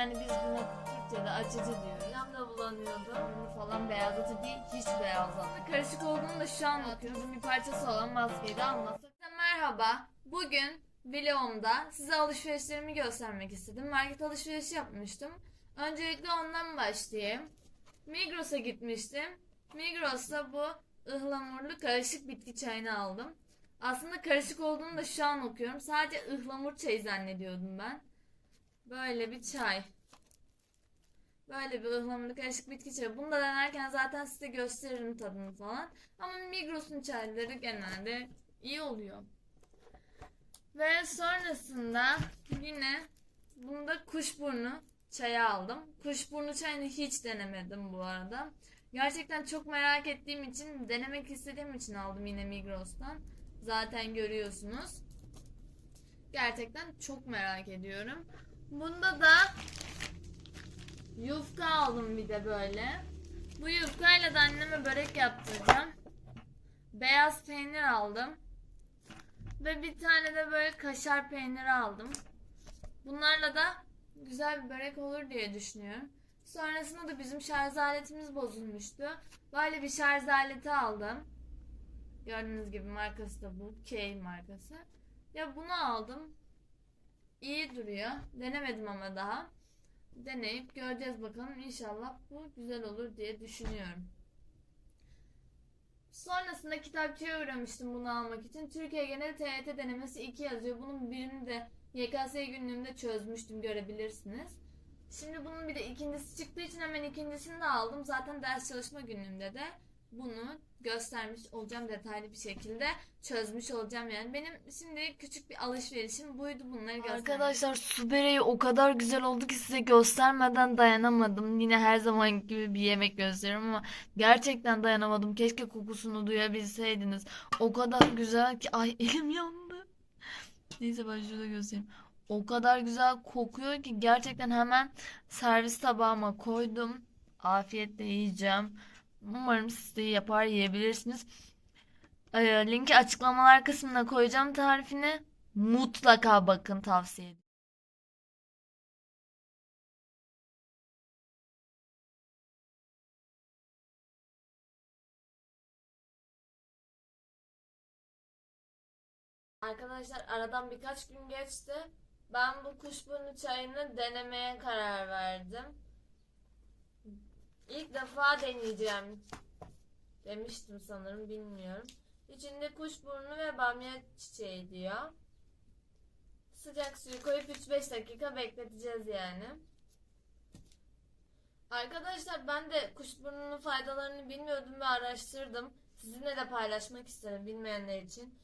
Yani biz buna Türkçe'de açıcı diyoruz. Midem de bulanıyordu. Bunu falan beyazlatıcı değil, hiç beyazlatmadı. Karışık olduğunu da şu an bakıyoruz. Bir parçası olan maskeyi de almasak. Merhaba. Bugün vlogumda size alışverişlerimi göstermek istedim. Market alışverişi yapmıştım. Öncelikle ondan başlayayım. Migros'a gitmiştim. Migros'ta bu ıhlamurlu karışık bitki çayını aldım. Aslında karışık olduğunu da şu an okuyorum. Sadece ıhlamur çayı zannediyordum ben. Böyle bir çay. Böyle bir ıhlamurlu karışık bitki çayı. Bunu da denerken zaten size gösteririm tadını falan. Ama Migros'un çayları genelde iyi oluyor. Ve sonrasında yine bunda kuşburnu çayı aldım. Kuşburnu çayını hiç denemedim bu arada. Gerçekten çok merak ettiğim için, denemek istediğim için aldım yine Migros'tan. Zaten görüyorsunuz. Gerçekten çok merak ediyorum. Bunda da yufka aldım bir de böyle. Bu yufkayla da anneme börek yaptıracağım. Beyaz peynir aldım. Ve bir tane de böyle kaşar peyniri aldım. Bunlarla da güzel bir börek olur diye düşünüyorum. Sonrasında da bizim şarj aletimiz bozulmuştu. Böyle bir şarj aleti aldım. Gördüğünüz gibi markası da bu. K markası. Ya bunu aldım. İyi duruyor. Denemedim ama daha. Deneyip göreceğiz bakalım. İnşallah bu güzel olur diye düşünüyorum. Sonrasında kitapçıya uğramıştım bunu almak için. Türkiye Genel TYT denemesi 2 yazıyor. Bunun birini de YKS günlüğümde çözmüştüm görebilirsiniz. Şimdi bunun bir de ikincisi çıktığı için hemen ikincisini de aldım. Zaten ders çalışma günlüğümde de bunu göstermiş olacağım detaylı bir şekilde çözmüş olacağım yani. Benim şimdi küçük bir alışverişim buydu bunları göstermek. Arkadaşlar su böreği o kadar güzel oldu ki size göstermeden dayanamadım. Yine her zaman gibi bir yemek gösteriyorum ama gerçekten dayanamadım. Keşke kokusunu duyabilseydiniz. O kadar güzel ki ay elim yandı. Neyse ben şurada göstereyim. O kadar güzel kokuyor ki gerçekten hemen servis tabağıma koydum. Afiyetle yiyeceğim. Umarım siz de yapar yiyebilirsiniz. Ee, linki açıklamalar kısmına koyacağım tarifini. Mutlaka bakın tavsiye ederim. Arkadaşlar aradan birkaç gün geçti. Ben bu kuşburnu çayını denemeye karar verdim. İlk defa deneyeceğim demiştim sanırım bilmiyorum. İçinde kuşburnu ve bamya çiçeği diyor. Sıcak suyu koyup 3-5 dakika bekleteceğiz yani. Arkadaşlar ben de kuşburnunun faydalarını bilmiyordum ve araştırdım. Sizinle de paylaşmak isterim bilmeyenler için.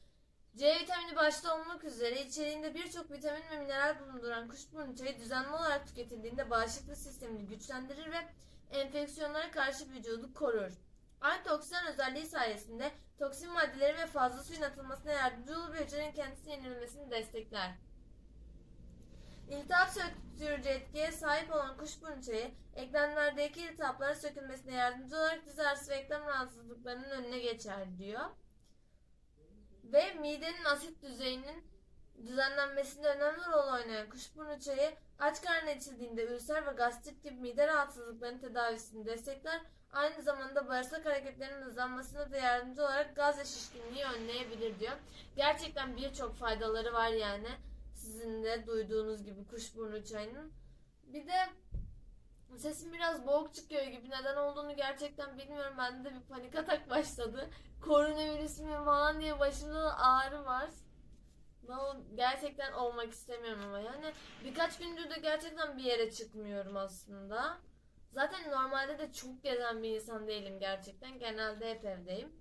C vitamini başta olmak üzere içeriğinde birçok vitamin ve mineral bulunduran kuşburnu çayı düzenli olarak tüketildiğinde bağışıklık sistemini güçlendirir ve enfeksiyonlara karşı vücudu korur. Antioksidan özelliği sayesinde toksin maddeleri ve fazla suyun atılmasına yardımcı olur ve hücrenin kendisini yenilmesini destekler. İltihap söktürücü etkiye sahip olan kuşburnu çayı, eklemlerdeki iltihapların sökülmesine yardımcı olarak diz ve eklem rahatsızlıklarının önüne geçer diyor. Ve midenin asit düzeyinin düzenlenmesinde önemli rol oynayan kuşburnu çayı aç karnına içildiğinde ülser ve gastrit gibi mide rahatsızlıklarının tedavisini destekler. Aynı zamanda bağırsak hareketlerinin hızlanmasına da yardımcı olarak gaz ve şişkinliği önleyebilir diyor. Gerçekten birçok faydaları var yani. Sizin de duyduğunuz gibi kuşburnu çayının. Bir de sesim biraz boğuk çıkıyor gibi. Neden olduğunu gerçekten bilmiyorum. Bende de bir panik atak başladı. Koronavirüs mü falan diye başımda da ağrı var. Ben gerçekten olmak istemiyorum ama yani birkaç gündür de gerçekten bir yere çıkmıyorum aslında. Zaten normalde de çok gezen bir insan değilim gerçekten. Genelde hep evdeyim.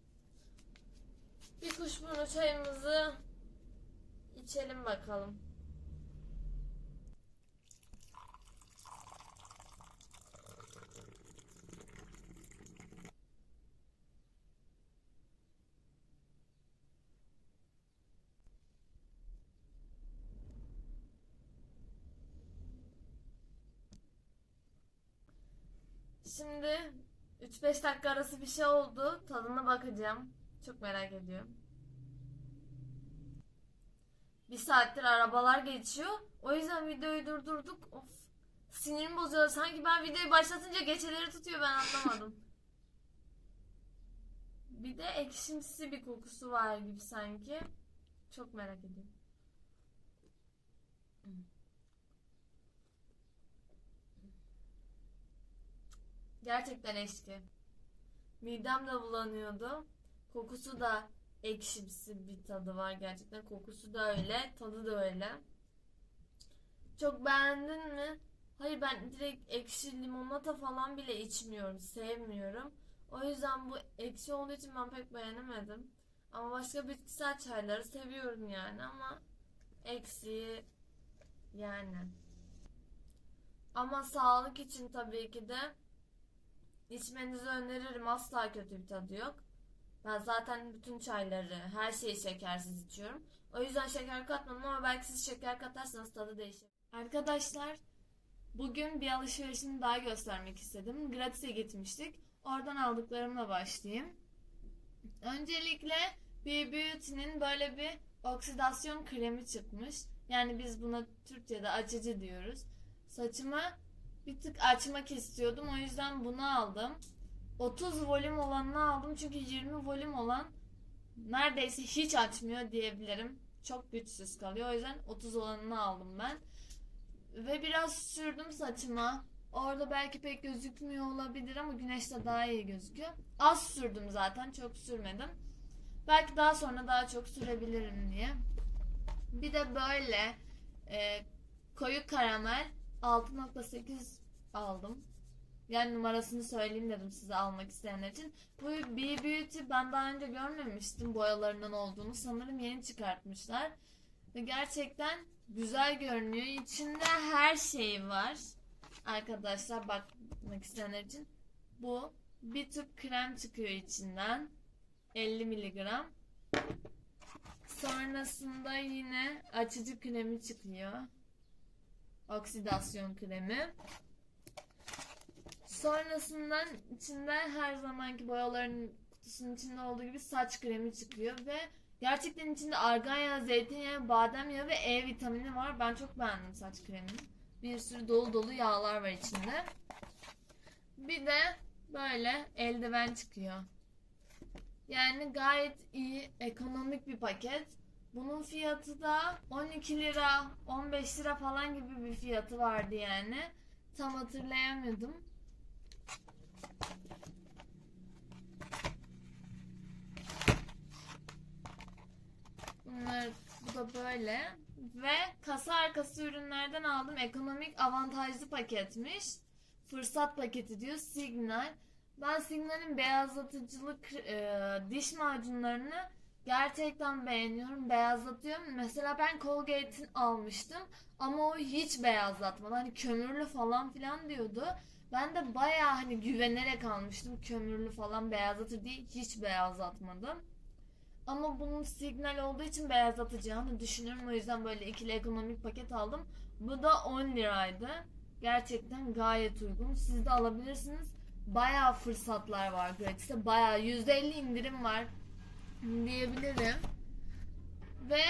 Bir kuşburnu çayımızı içelim bakalım. Şimdi 3-5 dakika arası bir şey oldu. Tadına bakacağım. Çok merak ediyorum. Bir saattir arabalar geçiyor. O yüzden videoyu durdurduk. Of. Sinirimi bozuyor. Sanki ben videoyu başlatınca geçeleri tutuyor ben anlamadım. bir de ekşimsi bir kokusu var gibi sanki. Çok merak ediyorum. Gerçekten eşki. Midem de bulanıyordu. Kokusu da ekşimsi bir tadı var gerçekten. Kokusu da öyle, tadı da öyle. Çok beğendin mi? Hayır ben direkt ekşi limonata falan bile içmiyorum. Sevmiyorum. O yüzden bu ekşi olduğu için ben pek beğenemedim. Ama başka bitkisel çayları seviyorum yani ama eksiği yani. Ama sağlık için tabii ki de içmenizi öneririm. Asla kötü bir tadı yok. Ben zaten bütün çayları, her şeyi şekersiz içiyorum. O yüzden şeker katmadım ama belki siz şeker katarsanız tadı değişir. Arkadaşlar bugün bir alışverişimi daha göstermek istedim. Gratis'e gitmiştik. Oradan aldıklarımla başlayayım. Öncelikle B Beauty'nin böyle bir oksidasyon kremi çıkmış. Yani biz buna Türkçe'de açıcı diyoruz. Saçımı bir tık açmak istiyordum. O yüzden bunu aldım. 30 volüm olanını aldım. Çünkü 20 volüm olan neredeyse hiç açmıyor diyebilirim. Çok güçsüz kalıyor. O yüzden 30 olanını aldım ben. Ve biraz sürdüm saçıma. Orada belki pek gözükmüyor olabilir ama güneşte daha iyi gözüküyor. Az sürdüm zaten. Çok sürmedim. Belki daha sonra daha çok sürebilirim diye. Bir de böyle e, koyu karamel 6.8 aldım. Yani numarasını söyleyeyim dedim size almak isteyenler için. Bu B Beauty ben daha önce görmemiştim boyalarından olduğunu. Sanırım yeni çıkartmışlar. Ve gerçekten güzel görünüyor. İçinde her şey var. Arkadaşlar bakmak isteyenler için. Bu bir tüp krem çıkıyor içinden. 50 miligram. Sonrasında yine açıcı kremi çıkıyor. Oksidasyon kremi. Sonrasından içinde her zamanki boyaların kutusunun içinde olduğu gibi saç kremi çıkıyor ve gerçekten içinde argan yağı, zeytinyağı, badem yağı ve E vitamini var. Ben çok beğendim saç kremini. Bir sürü dolu dolu yağlar var içinde. Bir de böyle eldiven çıkıyor. Yani gayet iyi, ekonomik bir paket. Bunun fiyatı da 12 lira, 15 lira falan gibi bir fiyatı vardı yani. Tam hatırlayamadım. Bunlar bu da böyle. Ve kasa arkası ürünlerden aldım. Ekonomik avantajlı paketmiş. Fırsat paketi diyor. Signal. Ben Signal'in beyazlatıcılık e, diş macunlarını gerçekten beğeniyorum. Beyazlatıyor. Mesela ben Colgate'in almıştım. Ama o hiç beyazlatmadı. Hani kömürlü falan filan diyordu. Ben de bayağı hani güvenerek almıştım. Kömürlü falan beyazlatır diye hiç beyazlatmadım. Ama bunun signal olduğu için beyazlatacağını düşünüyorum. O yüzden böyle ikili ekonomik paket aldım. Bu da 10 liraydı. Gerçekten gayet uygun. Siz de alabilirsiniz. Bayağı fırsatlar var gratis'te. Bayağı %50 indirim var diyebilirim. Ve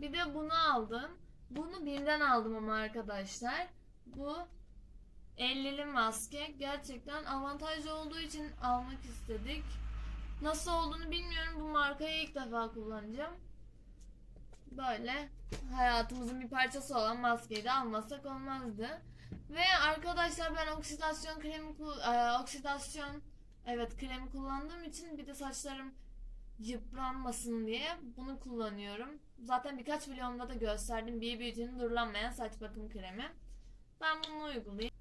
bir de bunu aldım. Bunu birden aldım ama arkadaşlar. Bu 50'li maske. Gerçekten avantajlı olduğu için almak istedik. Nasıl olduğunu bilmiyorum. Bu markayı ilk defa kullanacağım. Böyle hayatımızın bir parçası olan maskeyi de almasak olmazdı. Ve arkadaşlar ben oksidasyon kremi e, oksidasyon evet kremi kullandığım için bir de saçlarım yıpranmasın diye bunu kullanıyorum. Zaten birkaç videomda da gösterdim. B Beauty'nin durulanmayan saç bakım kremi. Ben bunu uygulayayım.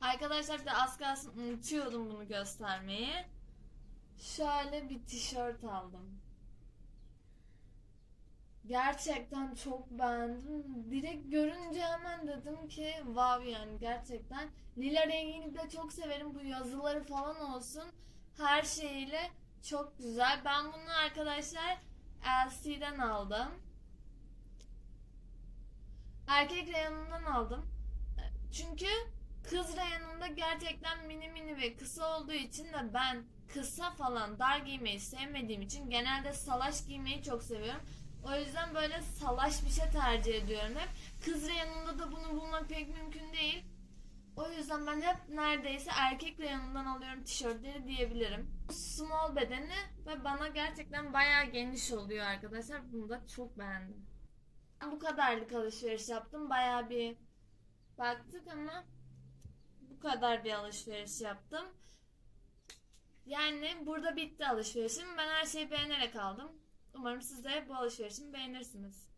Arkadaşlar bir de az kalsın unutuyordum bunu göstermeyi. Şöyle bir tişört aldım. Gerçekten çok beğendim. Direkt görünce hemen dedim ki wow yani gerçekten. Lila rengini de çok severim. Bu yazıları falan olsun. Her şeyiyle çok güzel. Ben bunu arkadaşlar LC'den aldım. Erkek reyonundan aldım. Çünkü kız reyonunda gerçekten mini mini ve kısa olduğu için de ben kısa falan dar giymeyi sevmediğim için genelde salaş giymeyi çok seviyorum. O yüzden böyle salaş bir şey tercih ediyorum hep. Kız reyonunda da bunu bulmak pek mümkün değil. O yüzden ben hep neredeyse erkek reyonundan alıyorum tişörtleri diyebilirim. Small bedeni ve bana gerçekten bayağı geniş oluyor arkadaşlar. Bunu da çok beğendim. Bu kadarlık alışveriş yaptım. Bayağı bir baktık ama bu kadar bir alışveriş yaptım. Yani burada bitti alışverişim. Ben her şeyi beğenerek aldım. Umarım siz de bu alışverişimi beğenirsiniz.